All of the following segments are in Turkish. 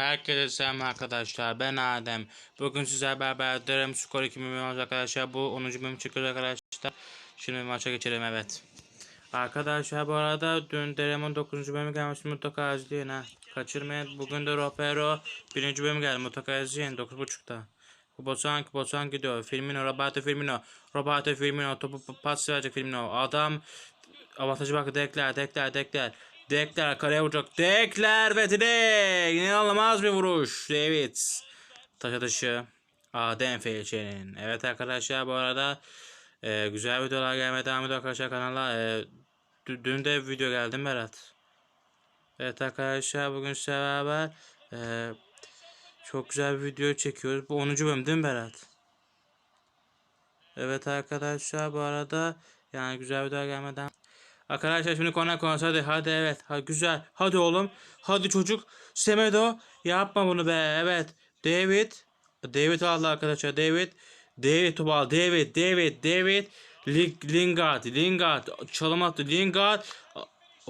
Herkese selam arkadaşlar. Ben Adem. Bugün size beraber Dream Skor 2 milyon olacak arkadaşlar. Bu 10. bölüm çıkıyor arkadaşlar. Şimdi maça geçelim evet. Arkadaşlar bu arada dün Dream'in 9. bölümü gelmiş mutlaka izleyin ha. Kaçırmayın. Bugün de Ropero 1. bölüm geldi mutlaka izleyin 9.30'da. Bosan Bosan gidiyor. Firmino, Roberto Firmino. Roberto Firmino topu pas verecek Firmino. Adam avantajı bak dekler dekler dekler. Dekler kaleye vuracak. Dekler ve direk. İnanılmaz bir vuruş. David. Taşa dışı. Adem Felçe'nin. Evet arkadaşlar bu arada e, güzel videolar gelmeye devam ediyor arkadaşlar kanala. E, dü- dün de video geldi Berat? Evet arkadaşlar bugün sizle beraber e, çok güzel bir video çekiyoruz. Bu 10. bölüm değil mi Berat? Evet arkadaşlar bu arada yani güzel videolar gelmeden Arkadaşlar şimdi konu konusu hadi hadi evet. Hadi güzel. Hadi oğlum. Hadi çocuk. Semedo yapma bunu be. Evet. David. David aldı arkadaşlar. David. David topu David David David. Ling- Lingard Lingard. Çalım attı. Lingard.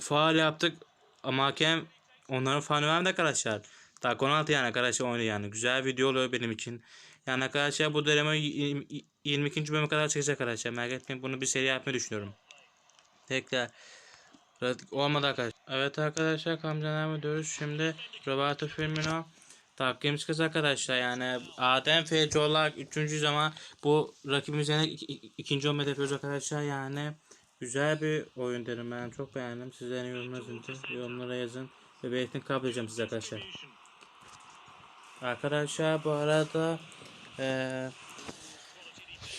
Faal yaptık. Ama hakem onların faal vermedi arkadaşlar. Daha konu altı yani arkadaşlar oynuyor yani. Güzel video oluyor benim için. Yani arkadaşlar bu dönemi 22. bölüme kadar çekecek arkadaşlar. Merak etmeyin. Bunu bir seri yapmayı düşünüyorum Tekrar. Olmadı arkadaşlar. Evet arkadaşlar kameradan devam ediyoruz. Şimdi Roberto Firmino takvimimiz kız arkadaşlar yani Adem Felci olarak üçüncü ama bu rakibimizden ik- ik- ikinci olmayı yapıyoruz arkadaşlar yani güzel bir oyun derim ben çok beğendim sizlerin yorumlarınızı yorumlara yazın ve belirtin kabul edeceğim size arkadaşlar arkadaşlar bu arada eee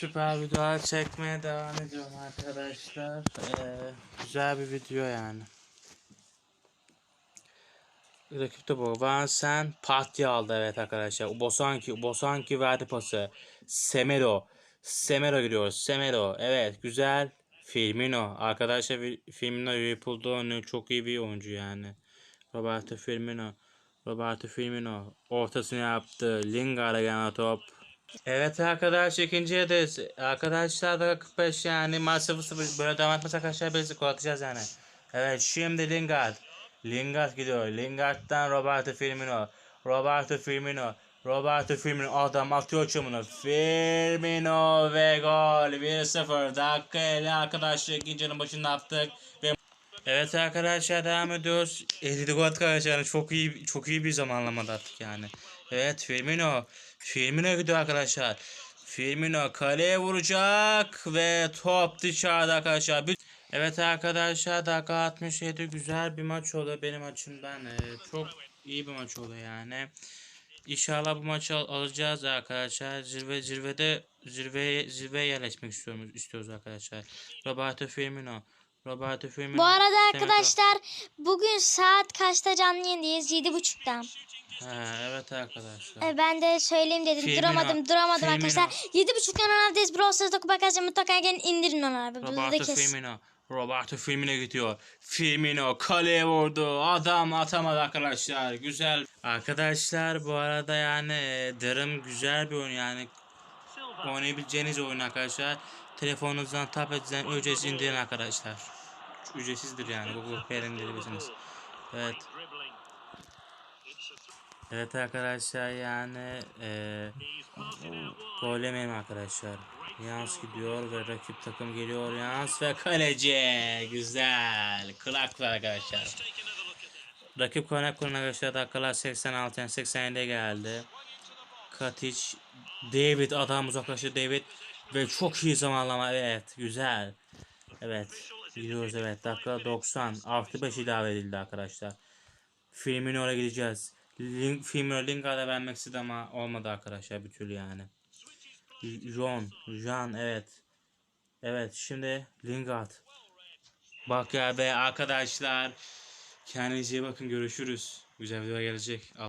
Süper videolar çekmeye devam ediyorum arkadaşlar. Ee, güzel bir video yani. Rakip topu Van Sen Patya aldı evet arkadaşlar. Bosanki, Bosanki verdi pası. Semero. Semero gidiyor. Semero. Evet güzel. Firmino. Arkadaşlar Fi- Firmino Liverpool'da oynuyor. Çok iyi bir oyuncu yani. Roberto Firmino. Roberto Firmino. Ortasını yaptı. Lingard'a gelen top. Evet arkadaş ikinci yarıdayız. Arkadaşlar da 45 yani maç 0-0 böyle devam etmez arkadaşlar biz gol atacağız yani. Evet şimdi Lingard. Lingard gidiyor. Lingard'dan Roberto Firmino. Roberto Firmino. Roberto Firmino adam atıyor çamını. Firmino ve gol 1-0. Dakika 50 arkadaşlar ikinci yarının başında attık. Ve Evet arkadaşlar devam ediyoruz. 50 gol arkadaşlar. Çok iyi çok iyi bir zamanlamada attık yani. Evet Firmino. Firmino gidiyor arkadaşlar. Firmino kaleye vuracak ve top dışarıda arkadaşlar. Evet arkadaşlar dakika 67 güzel bir maç oldu benim açımdan. Ee, çok iyi bir maç oldu yani. İnşallah bu maçı al- alacağız arkadaşlar. Zirve zirvede zirveye zirveye yerleşmek istiyoruz istiyoruz arkadaşlar. Roberto Firmino. Roberto Firmino. Bu arada arkadaşlar bugün saat kaçta canlı yayındayız? 7.30'da. Ha, evet arkadaşlar. Ee, Ben de söyleyeyim dedim. Firmino, Duramadım duramadım Firmino. arkadaşlar. 7.30 kanaldayız. Brawl Stars'da kupa kaçacağım. Mutlaka gelin indirin onu abi. Roberto. Firmino. Roberto Firmino gidiyor. Firmino kaleye vurdu. Adam atamadı arkadaşlar. Güzel. Arkadaşlar bu arada yani e, Dream güzel bir oyun yani. Oynayabileceğiniz oyun arkadaşlar. Telefonunuzdan, tabletinizden ücretsiz indirin arkadaşlar. Ücretsizdir yani. Google Play'den indirebilirsiniz. Evet. Evet arkadaşlar yani eee gol yemeyelim arkadaşlar. Yans gidiyor ve rakip takım geliyor. Yans ve kaleci. Güzel. Klak var arkadaşlar. Rakip konak kuruna arkadaşlar dakikalar 86 87'ye geldi. Katic David adam uzaklaştı David ve çok iyi zamanlama evet güzel. Evet gidiyoruz evet dakika 90 artı 5 ilave edildi arkadaşlar. Firmino'ya gideceğiz. Link, Firmino Lingard'a vermek istedi ama olmadı arkadaşlar bir türlü yani. John, Jean evet. Evet şimdi Lingard. Bak ya be arkadaşlar. Kendinize iyi bakın görüşürüz. Güzel video gelecek.